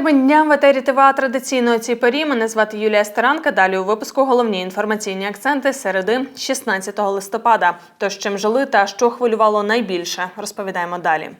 Тебе дня в етері ТВА традиційно у цій порі. Мене звати Юлія Старанка. Далі у випуску головні інформаційні акценти середи 16 листопада. Тож чим жили та що хвилювало найбільше, розповідаємо далі.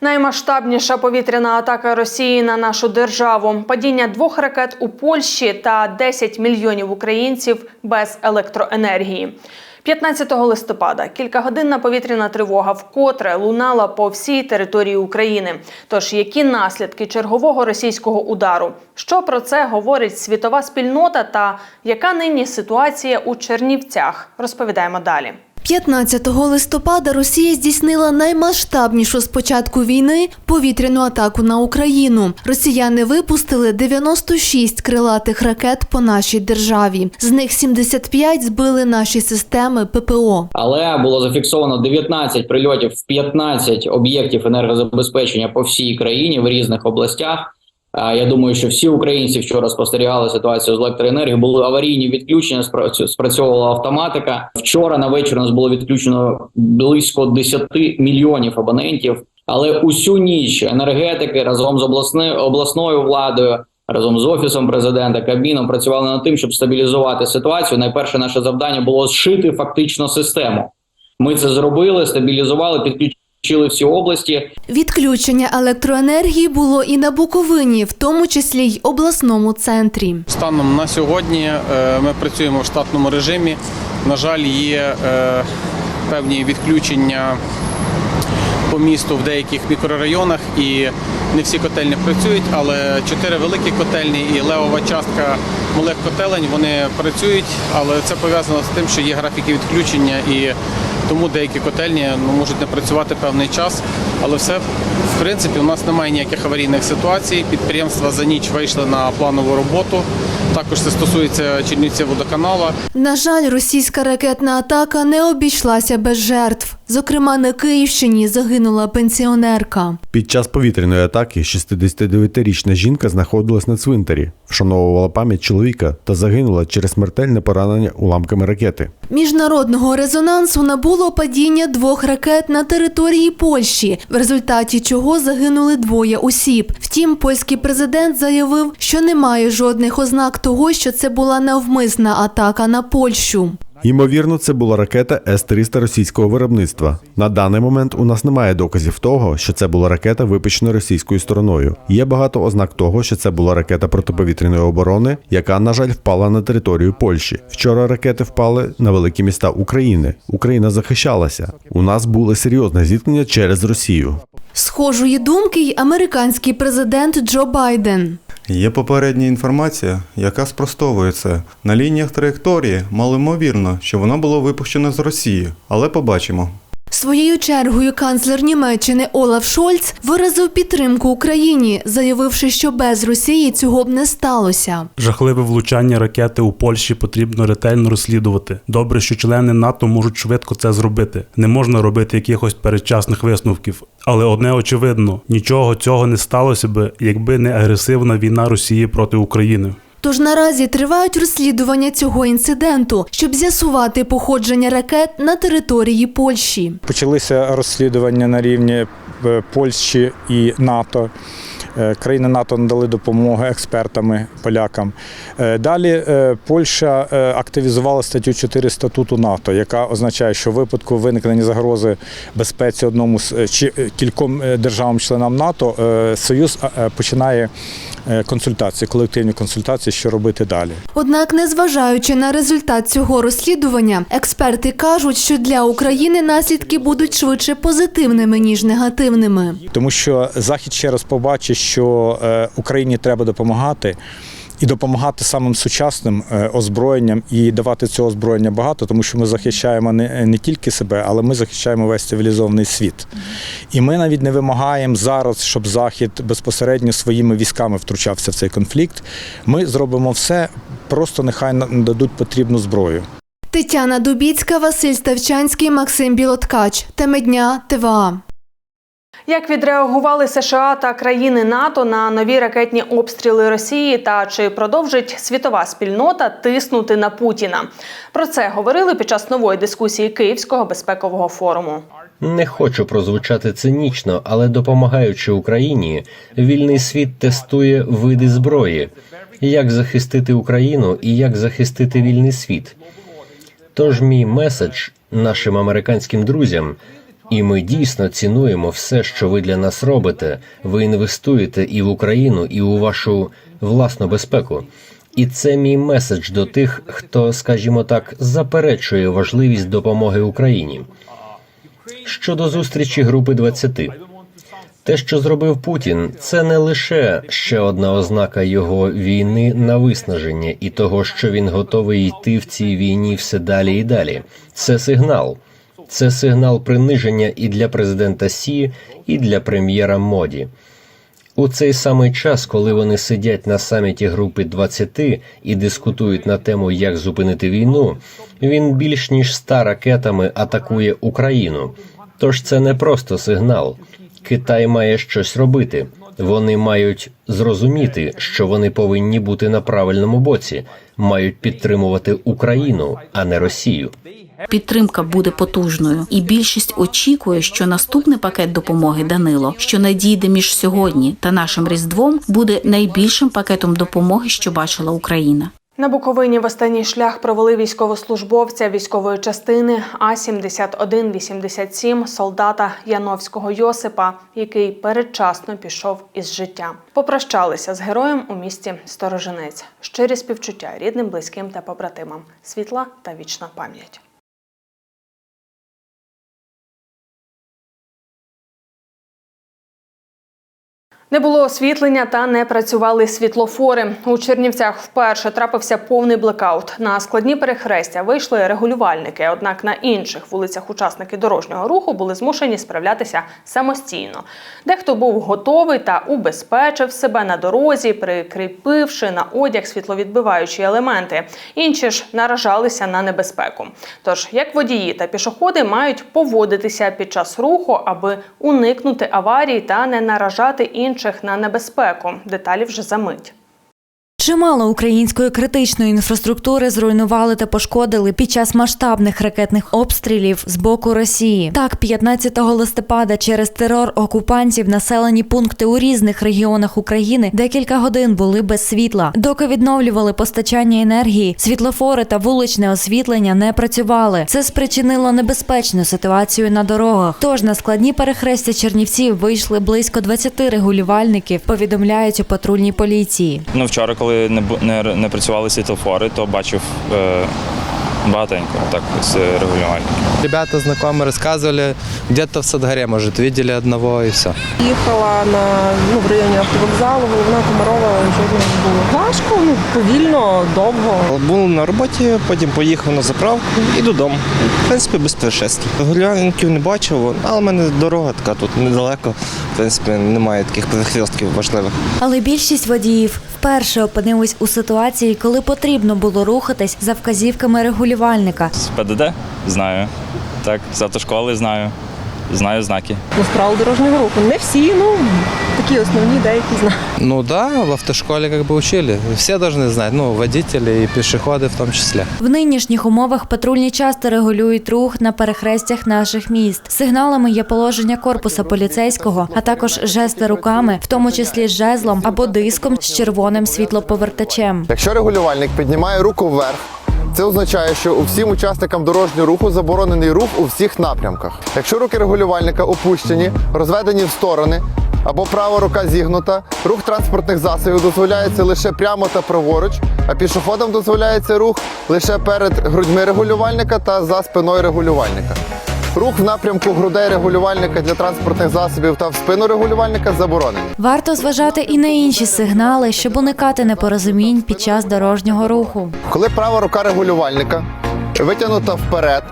Наймасштабніша повітряна атака Росії на нашу державу, падіння двох ракет у Польщі та 10 мільйонів українців без електроенергії. 15 листопада кількагодинна повітряна тривога вкотре лунала по всій території України. Тож які наслідки чергового російського удару? Що про це говорить світова спільнота та яка нині ситуація у Чернівцях? Розповідаємо далі. 15 листопада Росія здійснила наймасштабнішу з початку війни повітряну атаку на Україну. Росіяни випустили 96 крилатих ракет по нашій державі. З них 75 збили наші системи ППО. але було зафіксовано 19 прильотів в 15 об'єктів енергозабезпечення по всій країні в різних областях. А, Я думаю, що всі українці вчора спостерігали ситуацію з електроенергією. Були аварійні відключення, спрацьовувала автоматика. Вчора на вечір у нас було відключено близько 10 мільйонів абонентів. Але усю ніч енергетики разом з обласною обласною владою, разом з офісом президента, кабіном працювали над тим, щоб стабілізувати ситуацію. Найперше наше завдання було зшити фактично систему. Ми це зробили, стабілізували, підключили всі області. Відключення електроенергії було і на Буковині, в тому числі й обласному центрі. Станом на сьогодні е, ми працюємо в штатному режимі. На жаль, є е, певні відключення по місту в деяких мікрорайонах, і не всі котельні працюють, але чотири великі котельні і левова частка малих котелень вони працюють, але це пов'язано з тим, що є графіки відключення і тому деякі котельні ну, можуть не працювати певний час. Але все в принципі у нас немає ніяких аварійних ситуацій. Підприємства за ніч вийшли на планову роботу. Також це стосується Чернівців водоканала. На жаль, російська ракетна атака не обійшлася без жертв. Зокрема, на Київщині загинула пенсіонерка. Під час повітряної атаки 69-річна жінка знаходилась на цвинтарі, вшановувала пам'ять чоловіка та загинула через смертельне поранення уламками ракети. Міжнародного резонансу набуло падіння двох ракет на території Польщі, в результаті чого загинули двоє осіб. Втім, польський президент заявив, що немає жодних ознак того, що це була навмисна атака на Польщу. Ймовірно, це була ракета С-300 російського виробництва. На даний момент у нас немає доказів того, що це була ракета, випущена російською стороною. Є багато ознак того, що це була ракета протиповітряної оборони, яка, на жаль, впала на територію Польщі. Вчора ракети впали на великі міста України. Україна захищалася. У нас було серйозне зіткнення через Росію. Схожої думки й американський президент Джо Байден. Є попередня інформація, яка спростовує це. На лініях траєкторії малоймовірно, що вона була випущена з Росії, але побачимо. Своєю чергою канцлер Німеччини Олаф Шольц виразив підтримку Україні, заявивши, що без Росії цього б не сталося. Жахливе влучання ракети у Польщі потрібно ретельно розслідувати. Добре, що члени НАТО можуть швидко це зробити. Не можна робити якихось передчасних висновків. Але одне очевидно: нічого цього не сталося би, якби не агресивна війна Росії проти України. Тож наразі тривають розслідування цього інциденту, щоб з'ясувати походження ракет на території Польщі. Почалися розслідування на рівні е, Польщі і НАТО. Е, Країни НАТО надали допомогу експертами полякам. Е, Далі Польща активізувала статтю 4 статуту НАТО, яка означає, що в випадку виникнення загрози безпеці одному з чи кільком державам-членам НАТО Союз починає консультації, колективні консультації, що робити далі. Однак, незважаючи на результат цього розслідування, експерти кажуть, що для України наслідки будуть швидше позитивними ніж негативними. Тому що Захід ще раз побачить, що е, Україні треба допомагати. І допомагати самим сучасним е, озброєнням і давати цього озброєння багато, тому що ми захищаємо не, не тільки себе, але ми захищаємо весь цивілізований світ. І ми навіть не вимагаємо зараз, щоб Захід безпосередньо своїми військами втручався в цей конфлікт. Ми зробимо все, просто нехай нам дадуть потрібну зброю. Тетяна Дубіцька, Василь Ставчанський, Максим Білоткач. Теми дня ТВА. Як відреагували США та країни НАТО на нові ракетні обстріли Росії та чи продовжить світова спільнота тиснути на Путіна? Про це говорили під час нової дискусії Київського безпекового форуму. Не хочу прозвучати цинічно, але допомагаючи Україні, вільний світ тестує види зброї, як захистити Україну і як захистити вільний світ. Тож мій меседж нашим американським друзям, і ми дійсно цінуємо все, що ви для нас робите. Ви інвестуєте і в Україну, і у вашу власну безпеку. І це мій меседж до тих, хто, скажімо так, заперечує важливість допомоги Україні. Щодо зустрічі групи 20. Те, що зробив Путін, це не лише ще одна ознака його війни на виснаження і того, що він готовий йти в цій війні все далі і далі. Це сигнал. Це сигнал приниження і для президента Сі, і для прем'єра Моді. У цей самий час, коли вони сидять на саміті групи 20 і дискутують на тему, як зупинити війну, він більш ніж ста ракетами атакує Україну. Тож це не просто сигнал. Китай має щось робити. Вони мають зрозуміти, що вони повинні бути на правильному боці, мають підтримувати Україну, а не Росію. Підтримка буде потужною, і більшість очікує, що наступний пакет допомоги Данило, що надійде між сьогодні та нашим різдвом, буде найбільшим пакетом допомоги, що бачила Україна. На Буковині в останній шлях провели військовослужбовця військової частини А 7187 солдата Яновського Йосипа, який передчасно пішов із життя. Попрощалися з героєм у місті Сторожинець. Щирі співчуття рідним, близьким та побратимам. Світла та вічна пам'ять. Не було освітлення та не працювали світлофори. У Чернівцях вперше трапився повний блекаут. На складні перехрестя вийшли регулювальники. Однак на інших вулицях учасники дорожнього руху були змушені справлятися самостійно. Дехто був готовий та убезпечив себе на дорозі, прикріпивши на одяг світловідбиваючі елементи. Інші ж наражалися на небезпеку. Тож, як водії та пішоходи мають поводитися під час руху, аби уникнути аварій та не наражати інших на небезпеку. Деталі вже за мить. Чимало української критичної інфраструктури зруйнували та пошкодили під час масштабних ракетних обстрілів з боку Росії. Так, 15 листопада через терор окупантів населені пункти у різних регіонах України декілька годин були без світла. Доки відновлювали постачання енергії, світлофори та вуличне освітлення не працювали. Це спричинило небезпечну ситуацію на дорогах. Тож на складні перехрестя Чернівців вийшли близько 20 регулювальників. Повідомляють у патрульній поліції. Ну, вчора, коли не, бу- не, не працювали світлофори, то бачив е, багатенько так з регулювальників. Ребята знакомые рассказывали, где-то в Садгаре, может, видели одного и все. Їхала на ну в районі автовокзалу, головна Комарова жодного не було. Важко, ну повільно, довго. Був на роботі, потім поїхав на заправку і додому. В принципі, без происшествий. Гулянків не бачив, але в мене дорога така тут недалеко. В принципі, немає таких перехрестків важливих. Але більшість водіїв вперше опинились у ситуації, коли потрібно було рухатись за вказівками регулювальника. З ПДД знаю. Так, з автошколи знаю. Знаю знаки. Ну, з правил дорожнього руху. Не всі, ну такі основні, деякі знають. Ну да, в автошколе как бы учили. Все должны знать, ну, водители и пешеходы в том числе. В нинішніх умовах патрульні часто регулюють рух на перехрестях наших міст. Сигналами є положення корпуса поліцейського, а також жести руками, в тому числі з жезлом або диском з червоним світлоповертачем. Якщо регулювальник піднімає руку вверх, це означає, що усім учасникам дорожнього руху заборонений рух у всіх напрямках. Якщо руки регулювальника опущені, розведені в сторони або права рука зігнута, рух транспортних засобів дозволяється лише прямо та праворуч, а пішоходам дозволяється рух лише перед грудьми регулювальника та за спиною регулювальника. Рух в напрямку грудей регулювальника для транспортних засобів та в спину регулювальника заборонений. Варто зважати і на інші сигнали, щоб уникати непорозумінь під час дорожнього руху. Коли права рука регулювальника витягнута вперед,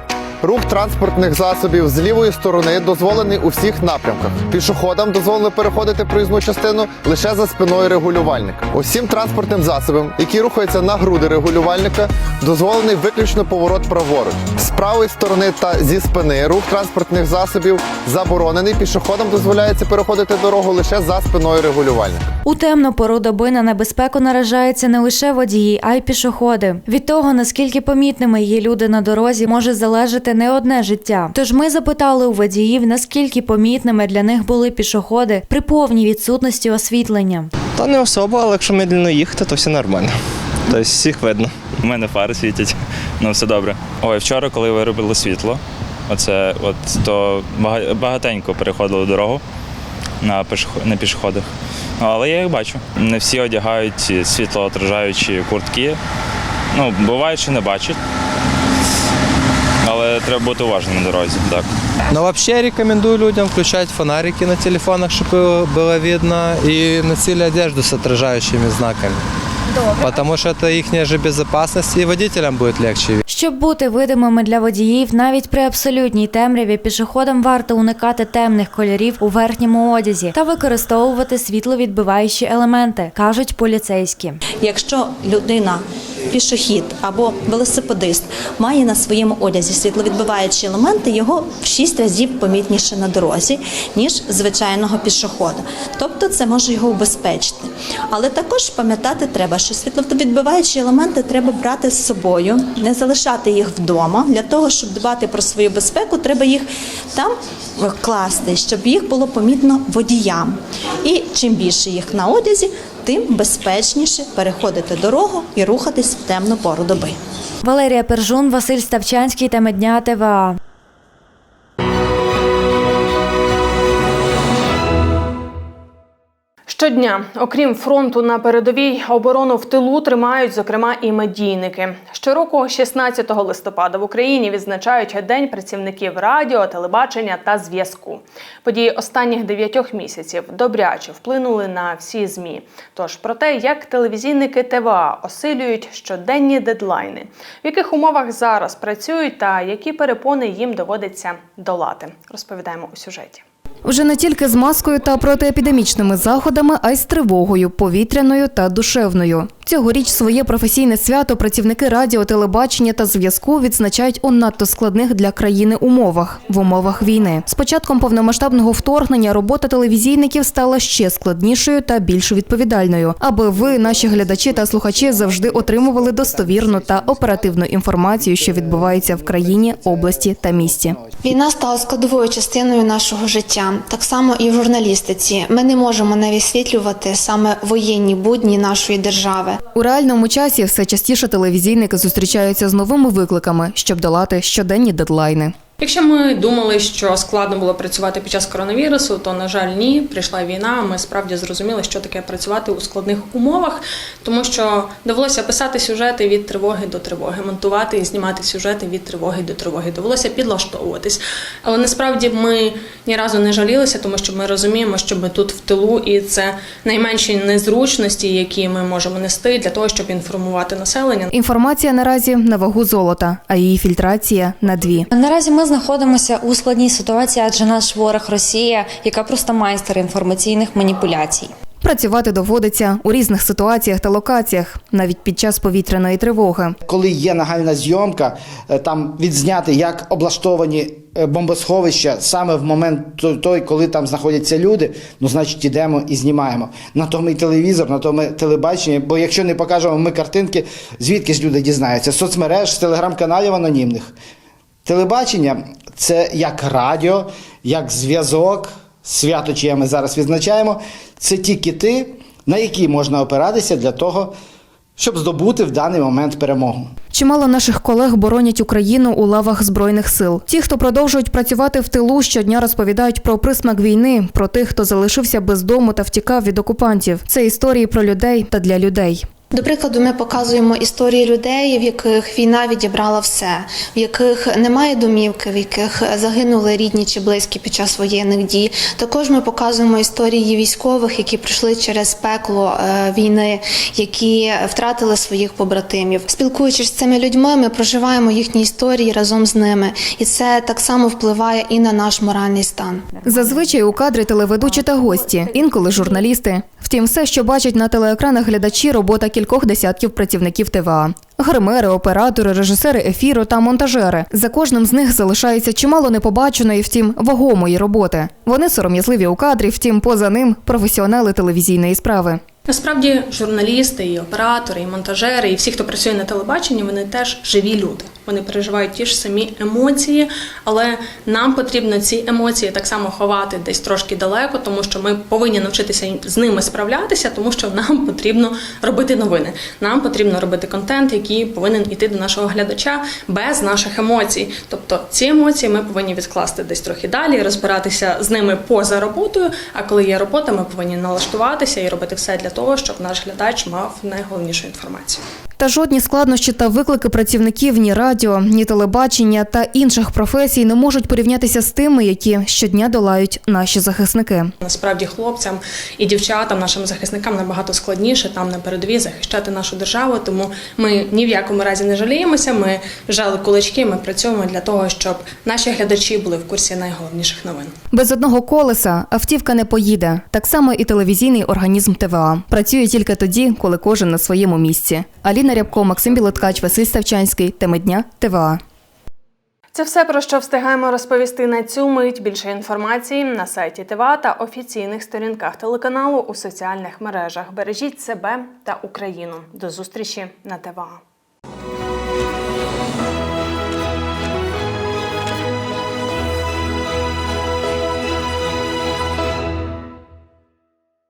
рух транспортних засобів з лівої сторони дозволений у всіх напрямках. Пішоходам дозволено переходити проїзну частину лише за спиною регулювальника. Усім транспортним засобам, які рухаються на груди регулювальника, дозволений виключно поворот праворуч. З правої сторони та зі спини рух транспортних засобів заборонений. Пішоходам дозволяється переходити дорогу лише за спиною регулювальника. У темну пору доби на небезпеку наражаються не лише водії, а й пішоходи. Від того, наскільки помітними є люди на дорозі, може залежати врятувати не одне життя. Тож ми запитали у водіїв, наскільки помітними для них були пішоходи при повній відсутності освітлення. Та не особо, але якщо медленно їхати, то все нормально. Тобто всіх видно. У мене фари світять, ну все добре. Ой, вчора, коли виробили світло, оце от то багатенько переходили дорогу на пішоход- на пішоходах. Ну, але я їх бачу. Не всі одягають світлоотражаючі куртки. Ну, буває, що не бачать. Але треба бути уважним на дорозі. Так. Ну, вообще рекомендую людям включать фонарики на телефонах, щоб было видно, и цілі одежду с отражающими знаками. Потому что это их же безопасность, и водителям будет легче. Щоб бути видимими для водіїв, навіть при абсолютній темряві пішоходам варто уникати темних кольорів у верхньому одязі та використовувати світловідбиваючі елементи, кажуть поліцейські. Якщо людина, пішохід або велосипедист має на своєму одязі світловідбиваючі елементи, його в 6 разів помітніше на дорозі, ніж звичайного пішохода. Тобто це може його убезпечити. Але також пам'ятати треба, що світловідбиваючі елементи треба брати з собою, не залишати їх вдома. Для того, щоб дбати про свою безпеку, треба їх там класти, щоб їх було помітно водіям. І чим більше їх на одязі, тим безпечніше переходити дорогу і рухатись в темну пору доби. Валерія Пержун, Василь Ставчанський та Медня ТВА. Щодня, окрім фронту на передовій, оборону в тилу тримають, зокрема, і медійники. Щороку, 16 листопада, в Україні відзначають День працівників радіо, телебачення та зв'язку. Події останніх дев'ятьох місяців добряче вплинули на всі змі. Тож про те, як телевізійники ТВА осилюють щоденні дедлайни, в яких умовах зараз працюють та які перепони їм доводиться долати, розповідаємо у сюжеті. Вже не тільки з маскою та протиепідемічними заходами, а й з тривогою, повітряною та душевною. Цьогоріч своє професійне свято працівники радіо, телебачення та зв'язку відзначають у надто складних для країни умовах в умовах війни. З початком повномасштабного вторгнення робота телевізійників стала ще складнішою та більш відповідальною, аби ви, наші глядачі та слухачі, завжди отримували достовірну та оперативну інформацію, що відбувається в країні, області та місті. Війна стала складовою частиною нашого життя, так само і в журналістиці. Ми не можемо не висвітлювати саме воєнні будні нашої держави. У реальному часі все частіше телевізійники зустрічаються з новими викликами, щоб долати щоденні дедлайни. Якщо ми думали, що складно було працювати під час коронавірусу, то на жаль, ні. Прийшла війна. Ми справді зрозуміли, що таке працювати у складних умовах, тому що довелося писати сюжети від тривоги до тривоги, монтувати і знімати сюжети від тривоги до тривоги. Довелося підлаштовуватись. Але насправді ми ні разу не жалілися, тому що ми розуміємо, що ми тут в тилу, і це найменші незручності, які ми можемо нести для того, щоб інформувати населення. Інформація наразі на вагу золота, а її фільтрація на дві. Наразі ми знаходимося у складній ситуації, адже наш ворог Росія, яка просто майстер інформаційних маніпуляцій. Працювати доводиться у різних ситуаціях та локаціях, навіть під час повітряної тривоги. Коли є нагальна зйомка, е, там відзняти, як облаштовані е, бомбосховища саме в момент той, коли там знаходяться люди, ну значить ідемо і знімаємо. На тому і телевізор, на тому і телебачення. Бо якщо не покажемо ми картинки, звідки ж люди дізнаються? З соцмереж, з телеграм-каналів анонімних. Телебачення це як радіо, як зв'язок, свято, чиє ми зараз відзначаємо. Це ті кити, на які можна опиратися для того, щоб здобути в даний момент перемогу. Чимало наших колег боронять Україну у лавах збройних сил. Ті, хто продовжують працювати в тилу, щодня розповідають про присмак війни, про тих, хто залишився без дому та втікав від окупантів. Це історії про людей та для людей. До прикладу, ми показуємо історії людей, в яких війна відібрала все, в яких немає домівки, в яких загинули рідні чи близькі під час воєнних дій. Також ми показуємо історії військових, які пройшли через пекло е, війни, які втратили своїх побратимів. Спілкуючись з цими людьми, ми проживаємо їхні історії разом з ними, і це так само впливає і на наш моральний стан. Зазвичай у кадрі телеведучі та гості, інколи журналісти. Втім, все, що бачать на телеекранах глядачі, робота кількох десятків працівників ТВА. Гримери, оператори, режисери ефіру та монтажери. За кожним з них залишається чимало непобаченої, втім, вагомої роботи. Вони сором'язливі у кадрі, втім, поза ним професіонали телевізійної справи. Насправді, журналісти, і оператори, і монтажери, і всі, хто працює на телебаченні, вони теж живі люди. Вони переживають ті ж самі емоції, але нам потрібно ці емоції так само ховати десь трошки далеко, тому що ми повинні навчитися з ними справлятися, тому що нам потрібно робити новини. Нам потрібно робити контент, який повинен іти до нашого глядача без наших емоцій. Тобто ці емоції ми повинні відкласти десь трохи далі, розбиратися з ними поза роботою. А коли є робота, ми повинні налаштуватися і робити все для того, щоб наш глядач мав найголовнішу інформацію. Та жодні складнощі та виклики працівників ні радіо, ні телебачення та інших професій не можуть порівнятися з тими, які щодня долають наші захисники. Насправді хлопцям і дівчатам, нашим захисникам набагато складніше там на передовій захищати нашу державу. Тому ми ні в якому разі не жаліємося. Ми жали кулачки. Ми працюємо для того, щоб наші глядачі були в курсі найголовніших новин. Без одного колеса автівка не поїде. Так само і телевізійний організм ТВА працює тільки тоді, коли кожен на своєму місці. Аліна Рябко, Максим Білоткач, Василь Ставчанський. Теми дня ТВА. Це все про що встигаємо розповісти на цю мить. Більше інформації на сайті ТВА та офіційних сторінках телеканалу у соціальних мережах. Бережіть себе та Україну. До зустрічі на ТВА.